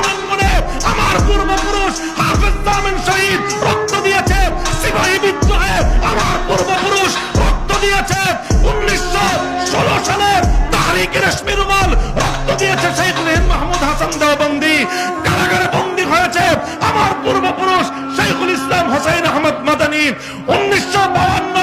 প্রাঙ্গণে আমার পূর্বপুরুষ হাফেজ তামিম শহীদ রক্ত দিয়েছে, সিপাহী বিদ্রোহে আমার পূর্বপুরুষ রক্ত দিয়েছে। উনিশশো ষোলো সালে তারিখ রেশমি রুমাল রক্ত দিয়েছে শেখ রহিম মাহমুদ হাসান দেওবন্দি। কারাগারে বন্দী হয়েছে আমার পূর্বপুরুষ শেখুল ইসলাম হোসাইন আহমদ মাদানী। উনিশশো বাউান্ন